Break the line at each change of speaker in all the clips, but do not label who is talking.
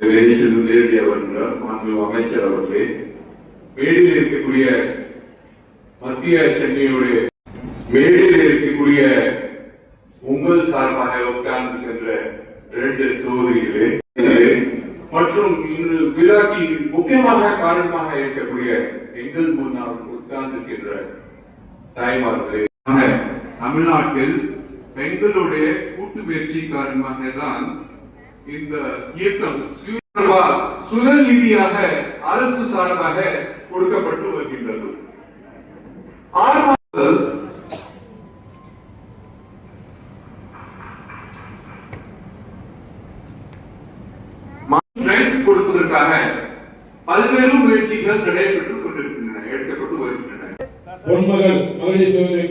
வெளிச்செல்லும் நேரடி அவர்கள் மாண்பு அமைச்சர் அவர்களே மேடில் இருக்கக்கூடிய மத்திய சென்னையுடைய மேடில் இருக்கக்கூடிய உங்கள் சார்பாக உட்கார்ந்திருக்கின்ற இரண்டு சோதரிகளே மற்றும் இன்று விழாக்கு முக்கியமாக காரணமாக இருக்கக்கூடிய எங்கள் முன்னால் உட்கார்ந்திருக்கின்ற தாய்மார்களே தமிழ்நாட்டில் பெண்களுடைய கூட்டு முயற்சி காரணமாக தான் இந்த இயக்கம் சுழல் நிதியாக அரசு சார்பாக கொடுக்கப்பட்டு வருகின்றது. கொடுப்பதற்காக பல்வேறு முயற்சிகள் நடைபெற்றுக் கொண்டிருக்கின்றன எடுக்கப்பட்டு வருகின்றன.
பொன்மகள் மகளிர் சுயநிலை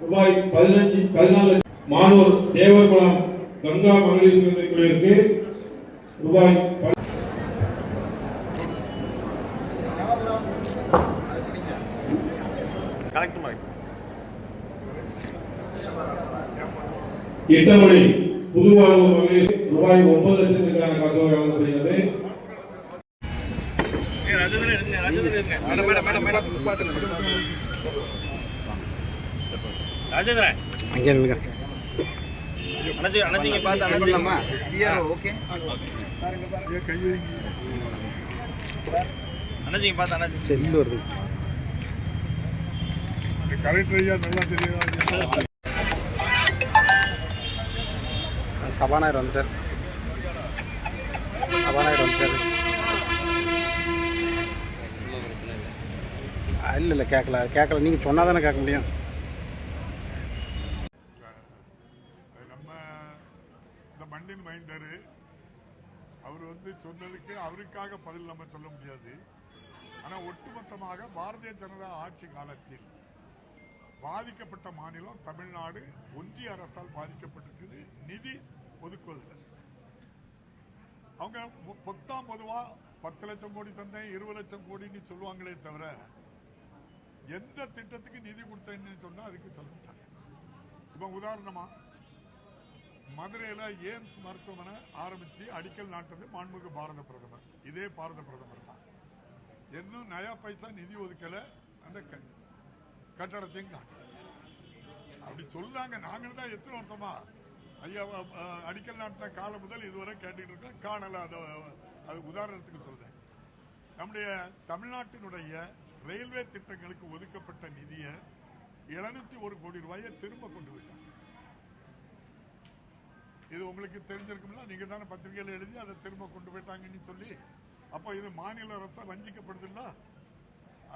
ரூபாய் பதினஞ்சு பதினாலு மாணவர் மானூர் தேவர்குளம் கங்கா மகளிர் சுயநிலை குழுவிற்கு ரூபாய் எட்டமணி புதுவாழ்வு மகளிர் ரூபாய் ஒன்பது லட்சத்திற்கான காசோலை வழங்கப்படுகிறது.
ராஜேந்திரன்.
அங்கே நில்லுங்க.
அனந்தி அனந்திங்க பார்த்து
செல்லு வருது.
கலெக்டர் ஐயா நல்லா தெரியும்
சபாநாயகர் வந்துட்டார். சபாநாயகர் வந்துட்டார். இல்லை இல்லை கேட்கல. கேட்கல. நீங்கள் சொன்னால் தானே கேட்க முடியும்
நம்ம இந்த மண்ணின் மைந்தர் அவர் வந்து சொன்னதுக்கு அவருக்காக பதில் நம்ம சொல்ல முடியாது. ஆனால் ஒட்டுமொத்தமாக பாரதிய ஜனதா ஆட்சி காலத்தில் பாதிக்கப்பட்ட மாநிலம் தமிழ்நாடு ஒன்றிய அரசால் பாதிக்கப்பட்டிருக்குது. நிதி ஒதுக்குவதில் அவங்க பொத்தாம் பொதுவாக பத்து லட்சம் கோடி தந்தேன் இருபது லட்சம் கோடின்னு சொல்லுவாங்களே தவிர எந்த திட்டத்துக்கு நிதி கொடுத்தேன்னு சொன்னால் அதுக்கு சொல்ல மாட்டாங்க இப்போ உதாரணமாக மதுரையில் எய்ம்ஸ் மருத்துவமனை ஆரம்பித்து அடிக்கல் நாட்டது மாண்புமிகு பாரத பிரதமர். இதே பாரத பிரதமர் தான். இன்னும் நயா பைசா நிதி ஒதுக்கலை அந்த க- கட்டடத்தையும் காட்டு அப்படி சொல்லாங்க நாங்களும் தான் எத்தனை வருஷமா? ஐயா அடிக்கல் நாட்டின காலம் முதல் இதுவரை கேட்டுக்கிட்டு இருக்கோம். காணலை அதை அது உதாரணத்துக்கு சொல்கிறேன் நம்முடைய தமிழ்நாட்டினுடைய ரயில்வே திட்டங்களுக்கு ஒதுக்கப்பட்ட நிதியை எழுநூத்தி ஒரு கோடி ரூபாயை திரும்ப கொண்டு போயிட்டாங்க. இது உங்களுக்கு தெரிஞ்சிருக்கும்ல நீங்கள் தானே பத்திரிகையில் எழுதி அதை திரும்ப கொண்டு போயிட்டாங்கன்னு சொல்லி அப்போ இது மாநில அரசு வஞ்சிக்கப்படுதுல்ல?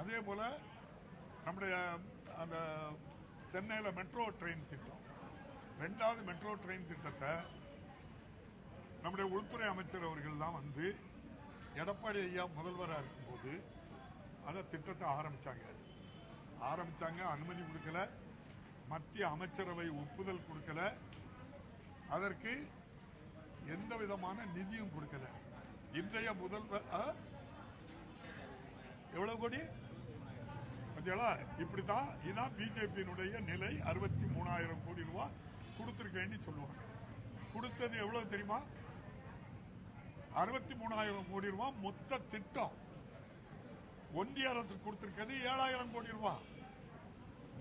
அதே போல் நம்முடைய அந்த சென்னையில் மெட்ரோ ட்ரெயின் திட்டம். ரெண்டாவது மெட்ரோ ட்ரெயின் திட்டத்தை நம்முடைய உள்துறை அமைச்சர் அவர்கள் தான் வந்து எடப்பாடி ஐயா முதல்வராக இருக்கும்போது அந்த திட்டத்தை ஆரம்பிச்சாங்க. ஆரம்பிச்சாங்க அனுமதி கொடுக்கல. மத்திய அமைச்சரவை ஒப்புதல் கொடுக்கல. அதற்கு எந்த விதமான நிதியும் கொடுக்கல. இன்றைய முதல்வர் எவ்வளவு கோடி? பார்த்தீங்களா இப்படித்தான் இதான் பிஜேபியினுடைய நிலை. அறுபத்தி மூணாயிரம் கோடி ரூபாய் கொடுத்துருக்கேன்னு சொல்லுவாங்க. கொடுத்தது எவ்வளவு தெரியுமா? அறுபத்தி மூணாயிரம் கோடி ரூபாய் மொத்த திட்டம். ஒன்றிய அரசு கொடுத்திருக்கிறது ஏழாயிரம் கோடி ரூபாய்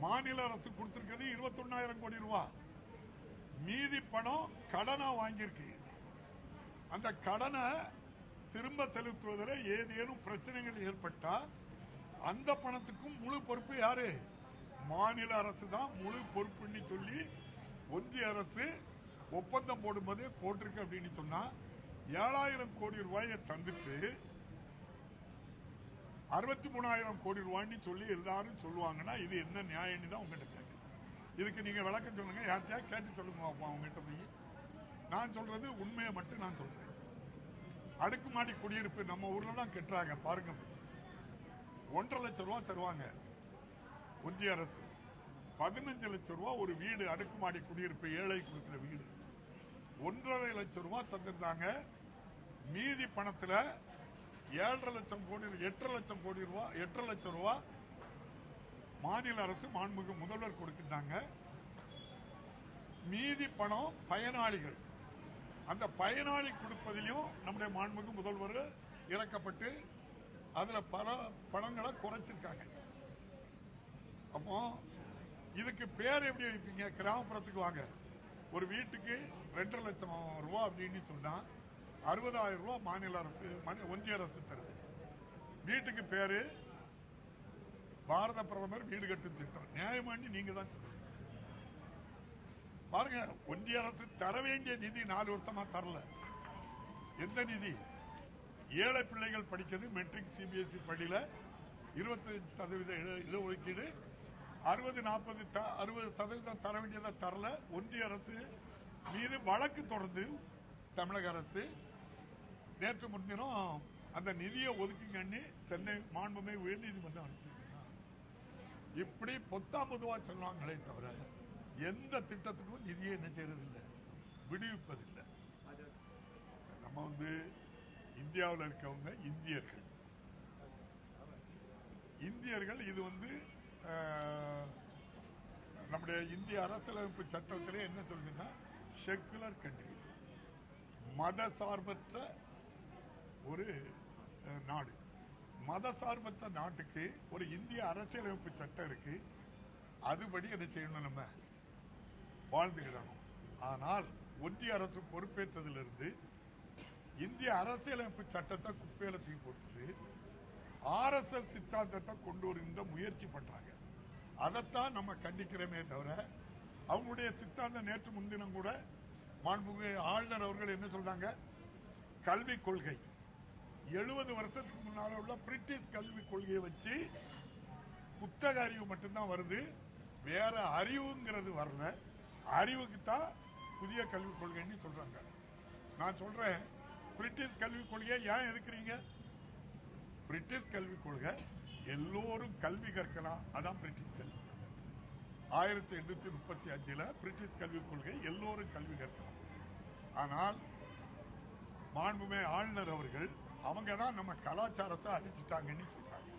மாநில அரசு கொடுத்திருக்கிறது இருபத்தொன்னாயிரம் கோடி ரூபாய் மீதி பணம் கடனா வாங்கியிருக்கு. அந்த கடனை திரும்ப செலுத்துவதில் ஏதேனும் பிரச்சனைகள் ஏற்பட்டால் அந்த பணத்துக்கும் முழு பொறுப்பு யாரு? மாநில அரசு தான் முழு பொறுப்புன்னு சொல்லி ஒன்றிய அரசு ஒப்பந்தம் போடும்போதே போட்டிருக்கு அப்படின்னு சொன்னால் ஏழாயிரம் கோடி ரூபாயை தந்துட்டு அறுபத்தி மூணாயிரம் கோடி ரூபாய்ன்னு சொல்லி எல்லாரும் சொல்லுவாங்கன்னா இது என்ன நியாயம்னு தான் உங்ககிட்ட இதுக்கு நீங்கள் விளக்கம் சொல்லுங்கள் யார்கிட்டயா கேட்டு சொல்லுங்க பாப்போம் அவங்ககிட்ட போய். நான் சொல்கிறது உண்மையை மட்டும் நான் சொல்கிறேன் அடுக்குமாடி குடியிருப்பு நம்ம ஊரில் தான் கட்டுறாங்க பாருங்க. ஒன்றரை லட்சம் ரூபா தருவாங்க ஒன்றிய அரசு. பதினஞ்சு லட்சம் ரூபா ஒரு வீடு அடுக்குமாடி குடியிருப்பு ஏழை கொடுக்குற வீடு. ஒன்றரை லட்சம் ரூபா தந்திருந்தாங்க. மீதி பணத்தில் ஏழரை லட்சம் கோடி எட்டரை லட்சம் கோடி ரூபா எட்டரை லட்சம் ரூபா மாநில அரசு மாண்புமிகு முதல்வர் கொடுக்கிட்டாங்க மீதி பணம் பயனாளிகள். அந்த பயனாளி கொடுப்பதிலையும் நம்முடைய மாண்புமிகு முதல்வர் இறக்கப்பட்டு அதில் பல பணங்களை குறைச்சிருக்காங்க. அப்போ இதுக்கு பேர் எப்படி வைப்பீங்க? கிராமப்புறத்துக்கு வாங்க. ஒரு வீட்டுக்கு ரெண்டரை லட்சம் ரூபா அப்படின்னு சொன்னால் அறுபதாயிரம் ரூபா மாநில அரசு மனி- ஒன்றிய அரசு தருது. வீட்டுக்கு பேர் பாரத பிரதமர் வீடு கட்டும் திட்டம் நியாயமாண்டி நீங்க தான் சொல்லுங்க. பாருங்க ஒன்றிய அரசு தர வேண்டிய நிதி நாலு வருஷமா தரல. எந்த நிதி? ஏழை பிள்ளைகள் படிக்கிறது மெட்ரிக் சிபிஎஸ்இ பள்ளியில் இருபத்தஞ்சு சதவீத இட- இட ஒதுக்கீடு அறுபது நாற்பது அறுபது சதவீதம் தர வேண்டியதை தரல. ஒன்றிய அரசு மீது வழக்கு தொடர்ந்து தமிழக அரசு. நேற்று முன்தினம் அந்த நிதியை ஒதுக்குங்கன்னு சென்னை மாண்புமை உயர்நீதிமன்றம் அனுப்பிச்சு இப்படி பொத்தா பொதுவாக சொல்லுவாங்களே தவிர எந்த திட்டத்துக்கும் நிதியை என்ன செய்யறதில்லை. விடுவிப்பதில்லை. நம்ம வந்து இந்தியாவில் இருக்கவங்க இந்தியர்கள். இந்தியர்கள் இது வந்து நம்முடைய இந்திய அரசியலமைப்பு சட்டத்திலே என்ன சொல்லுதுன்னா செக்குலர் கண்ட்ரி மத சார்பற்ற ஒரு நாடு. மத சார்பற்ற நாட்டுக்கு ஒரு இந்திய அரசியலமைப்பு சட்டம் இருக்கு. அதுபடி என்ன செய்யணும் நம்ம. வாழ்ந்துகிடணும். ஆனால் ஒன்றிய அரசு பொறுப்பேற்றதிலிருந்து இந்திய அரசியலமைப்பு சட்டத்தை குப்பையில செய்ய போட்டுச்சு. ஆர்எஸ்எஸ் சித்தாந்தத்தை கொண்டு வருகின்ற முயற்சி பண்றாங்க. அதைத்தான் நம்ம கண்டிக்கிறோமே தவிர அவங்களுடைய சித்தாந்தம் நேற்று முன்தினம் கூட மாண்புமிகு ஆளுநர் அவர்கள் என்ன சொல்றாங்க? கல்விக் கொள்கை. எழுபது வருஷத்துக்கு முன்னால் உள்ள பிரிட்டிஷ் கல்விக் கொள்கையை வச்சு புத்தக அறிவு மட்டும்தான் வருது. வேற அறிவுங்கிறது வரல. அறிவுக்கு தான் புதிய கல்விக் கொள்கைன்னு சொல்றாங்க. நான் சொல்றேன் பிரிட்டிஷ் கல்விக் கொள்கையை ஏன் எதுக்குறீங்க? பிரிட்டிஷ் கல்விக் கொள்கை எல்லோரும் கல்வி கற்கலாம். அதான் பிரிட்டிஷ் கல்வி. ஆயிரத்தி எண்ணூற்றி முப்பத்தி அஞ்சில் பிரிட்டிஷ் கல்விக் கொள்கை எல்லோரும் கல்வி கற்கலாம். ஆனால் மாண்புமே ஆளுநர் அவர்கள் அவங்க தான் நம்ம கலாச்சாரத்தை அழிச்சிட்டாங்கன்னு சொல்கிறாங்க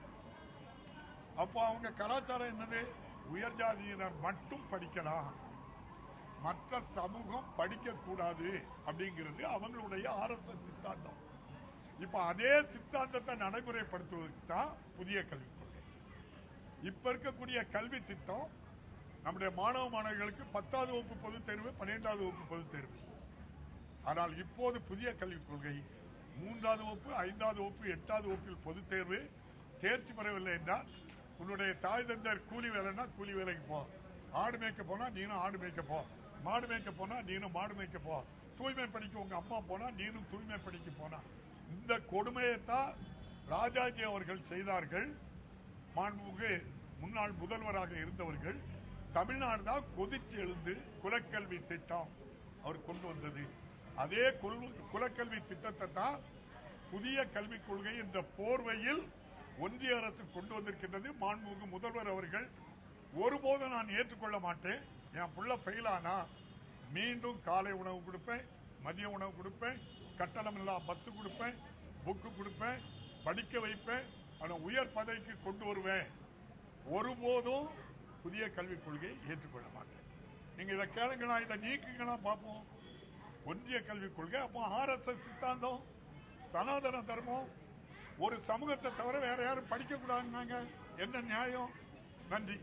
அப்போ அவங்க கலாச்சாரம் என்னது? உயர் ஜாதியினர் மட்டும் படிக்கலாம். மற்ற சமூகம் படிக்கக்கூடாது அப்படிங்கிறது அவங்களுடைய ஆர்எஸ்எஸ் சித்தாந்தம். இப்போ அதே சித்தாந்தத்தை நடைமுறைப்படுத்துவதற்கு தான் புதிய கல்விக் கொள்கை. இப்போ இருக்கக்கூடிய கல்வி திட்டம் நம்முடைய மாணவ மாணவிகளுக்கு பத்தாவது வகுப்பு பொதுத் தேர்வு பன்னிரெண்டாவது வகுப்பு பொதுத் தேர்வு. ஆனால் இப்போது புதிய கல்விக் கொள்கை மூன்றாவது வகுப்பு ஐந்தாவது வகுப்பு எட்டாவது வகுப்பில் பொதுத் தேர்வு. தேர்ச்சி பெறவில்லை என்றால் உன்னுடைய தாய் தந்தர் கூலி வேலைன்னா கூலி வேலைக்கு போ. ஆடு மேய்க்க போனால் நீனும் ஆடு மேய்க்க போ. மாடு மேய்க்க போனால் நீனும் மாடு மேய்க்க போ. தூய்மை படிக்க உங்கள் அம்மா போனால் நீனும் தூய்மை படிக்க போனா. இந்த கொடுமையைத்தான் ராஜாஜி அவர்கள் செய்தார்கள். மாண்புமிகு முன்னாள் முதல்வராக இருந்தவர்கள். தமிழ்நாடு தான் கொதிச்சு எழுந்து குலக்கல்வி திட்டம் அவர் கொண்டு வந்தது. அதே குலக்கல்வி திட்டத்தை தான் புதிய கல்விக் கொள்கை என்ற போர்வையில் ஒன்றிய அரசு கொண்டு வந்திருக்கின்றது. மாண்புமிகு முதல்வர் அவர்கள் ஒருபோது நான் ஏற்றுக்கொள்ள மாட்டேன். என் புள்ள ஃபெயில் ஆனா மீண்டும் காலை உணவு கொடுப்பேன் மதிய உணவு கொடுப்பேன் கட்டணம் இல்லா பஸ் கொடுப்பேன் புக்கு கொடுப்பேன் படிக்க வைப்பேன் அவனை உயர் பதவிக்கு கொண்டு வருவேன். ஒருபோதும் புதிய கல்விக் கொள்கையை ஏற்றுக்கொள்ள மாட்டேன். நீங்கள் இதை கேளுங்களா இதை நீக்குங்களா பார்ப்போம். ஒன்றிய கல்விக் கொள்கை அப்போ ஆர்எஸ்எஸ் சித்தாந்தம் சனாதன தர்மம் ஒரு சமூகத்தை தவிர வேற யாரும் படிக்கக்கூடாதுன்னாங்க. என்ன நியாயம்? நன்றி.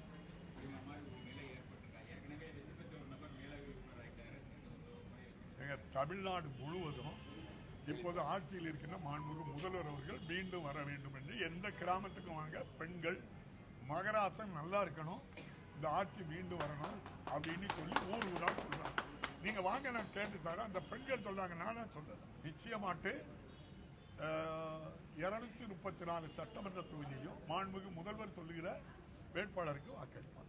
எங்க தமிழ்நாடு முழுவதும் இப்போது ஆட்சியில் இருக்கின்ற மாண்புமிகு முதல்வர் அவர்கள் மீண்டும் வர வேண்டும் என்று எந்த கிராமத்துக்கும் வாங்க பெண்கள் மகராசன் நல்லா இருக்கணும் இந்த ஆட்சி மீண்டும் வரணும் அப்படின்னு சொல்லி ஊர் ஊராக சொல்கிறாங்க நீங்க வாங்க நான் கேட்டு தரேன் அந்த பெண்கள் சொல்றாங்க நானா சொல்றேன். நிச்சயமாட்டு இருநூத்தி முப்பத்தி நாலு சட்டமன்ற தொகுதியிலும் மாண்புமிகு முதல்வர் சொல்லுகிற வேட்பாளருக்கு வாக்களிப்பாங்க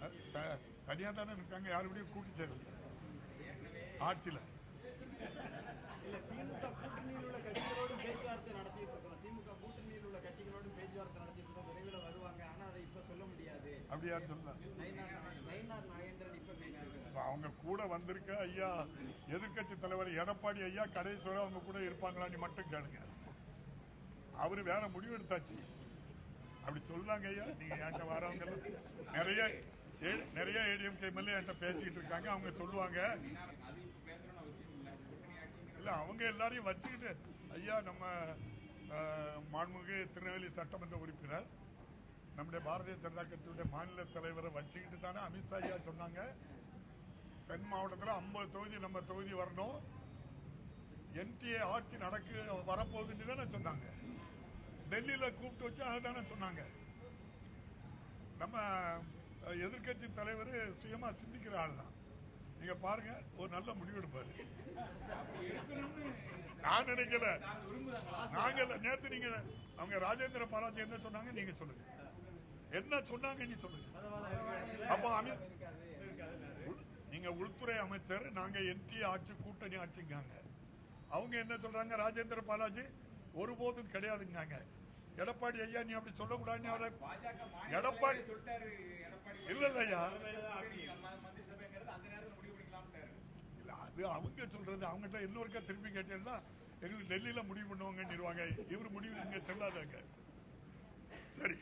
அஹ், த- தனியா தானே இருக்காங்க யாருபடியும் கூட்டி சேரல. ஆட்சியில.
இல்ல திமுக கூட்டணியில் உள்ள கட்சிகளோடு பேச்சுவார்த்தை நடத்திட்டு இருக்கோம். திமுக கூட்டணியில் உள்ள கட்சிகளோடு பேச்சுவார்த்தை நடத்திட்டு இருக்கோம். விரைவில் வருவாங்க. ஆனா அதை இப்ப சொல்ல
அவங்க கூட வந்திருக்க ஐயா எதிர்க்கட்சி தலைவர் எடப்பாடி ஐயா கடைசியோட அவங்க கூட இருப்பாங்களான்னு மட்டும் கேளுங்க. அவரு வேற முடிவு எடுத்தாச்சு. அப்படி சொல்லாங்க ஐயா நீங்க என்கிட்ட வரவங்க நிறைய ஏ- நிறைய ஏடிஎம்கே எம்எல்ஏ என்கிட்ட பேசிக்கிட்டு இருக்காங்க அவங்க சொல்லுவாங்க. இல்ல அவங்க எல்லாரையும் வச்சுக்கிட்டு ஐயா நம்ம அஹ், மாண்புமிகு திருநெல்வேலி சட்டமன்ற உறுப்பினர் நம்முடைய பாரதிய ஜனதா கட்சியுடைய மாநில தலைவரை வச்சுக்கிட்டு தானே அமித்ஷா ஐயா சொன்னாங்க. தென் மாவட்டத்தில் ஐம்பது தொகுதி நம்ம தொகுதி வரணும். என்டிஏ ஆட்சி நடக்க வரப்போகுதுன்னு தானே சொன்னாங்க. டெல்லியில் கூப்பிட்டு வச்சு அதுதானே சொன்னாங்க. நம்ம எதிர்கட்சி எதிர்க்கட்சி தலைவர் சுயமாக சிந்திக்கிற ஆள் தான் நீங்க பாருங்க ஒரு நல்ல முடிவு எடுப்பார் நான் நினைக்கல. நாங்கள் நேத்து நீங்க அவங்க ராஜேந்திர பாலாஜி என்ன சொன்னாங்க நீங்க சொல்லுங்க. என்ன சொன்னாங்க நீ சொல்லுங்க. அப்ப அமித் உள்- நீங்க உள்துறை அமைச்சர் நாங்க என்டி ஆட்சி கூட்டணி ஆட்சிங்காங்க. அவங்க என்ன சொல்றாங்க ராஜேந்திர பாலாஜி? ஒருபோதும் கிடையாதுங்காங்க. எடப்பாடி ஐயா நீ அப்படி சொல்லக்கூடாதுன்னு அவரை எடப்பாடி இல்ல இல்ல ஐயா. இல்ல அது அவங்க சொல்றது. அவங்ககிட்ட இன்னொருக்கா திருப்பி கேட்டீங்கன்னா எங்களுக்கு டெல்லியில முடிவு பண்ணுவாங்கன்னு இவர் முடிவு இங்க செல்லாதாங்க சரி.